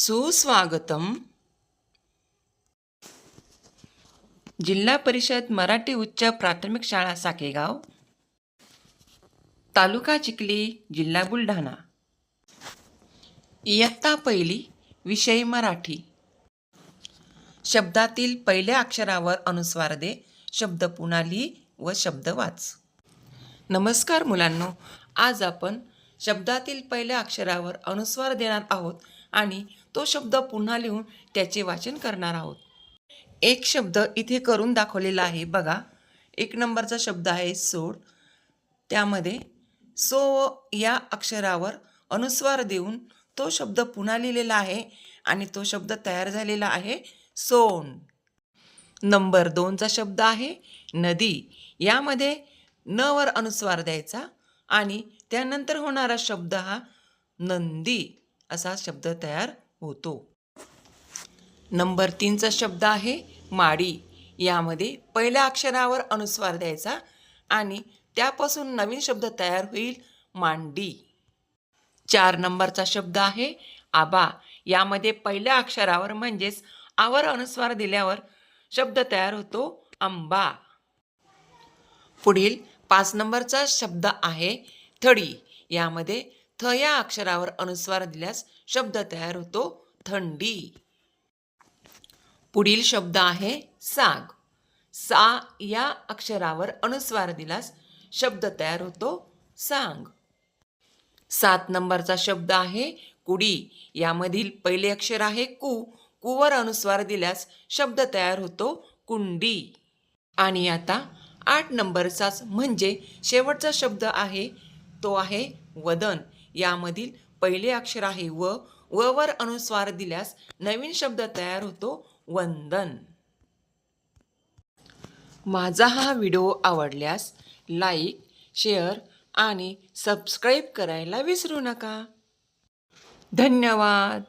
सुस्वागतम. जिल्हा परिषद मराठी उच्च प्राथमिक शाळा साकेगाव. तालुका चिखली जिल्हा बुलढाणा. इयत्ता पहिली विषय मराठी. शब्दातील पहिल्या अक्षरावर अनुस्वार दे शब्द पुन्हा लिही व शब्द वाच. नमस्कार मुलांनो आज आपण शब्दातील पहिल्या अक्षरावर अनुस्वार देणार आहोत आणि तो शब्द पुन्हा लिहून त्याचे वाचन करणार आहोत. एक शब्द इथे करून दाखवलेला आहे. बघा एक नंबरचा शब्द आहे सोड. त्यामध्ये सो या अक्षरावर अनुस्वार देऊन तो शब्द पुन्हा लिहिलेला आहे आणि तो शब्द तयार झालेला आहे सोन. नंबर दोनचा शब्द आहे नदी. यामध्ये न वर अनुस्वार द्यायचा आणि त्यानंतर होणारा शब्द हा नंदी असा शब्द तयार होतो. नंबर तीनचा शब्द आहे माडी. यामध्ये पहिल्या अक्षरावर अनुस्वार द्यायचा आणि त्यापासून नवीन शब्द तयार होईल मांडी. चार नंबरचा शब्द आहे आबा. यामध्ये पहिल्या अक्षरावर म्हणजेच आवर अनुस्वार दिल्यावर शब्द तयार होतो आंबा. पुढील पाच नंबरचा शब्द आहे थडी. यामध्ये थ या अक्षरावर अनुस्वार दिल्यास शब्द तयार होतो थंडी. पुढील शब्द आहे साग. सा या अक्षरावर अनुस्वार दिल्यास शब्द तयार होतो सांग. सात नंबरचा शब्द आहे कुडी. यामधील पहिले अक्षर आहे कु. कुवर अनुस्वार दिल्यास शब्द तयार होतो कुंडी. आणि आता आठ नंबरचाच म्हणजे शेवटचा शब्द आहे तो आहे वदन. यामधील पहिले अक्षर आहे व व वर अनुस्वार दिल्यास नवीन शब्द तयार होतो वंदन. माझा हा व्हिडिओ आवडल्यास लाईक शेअर आणि सबस्क्राईब करायला विसरू नका. धन्यवाद.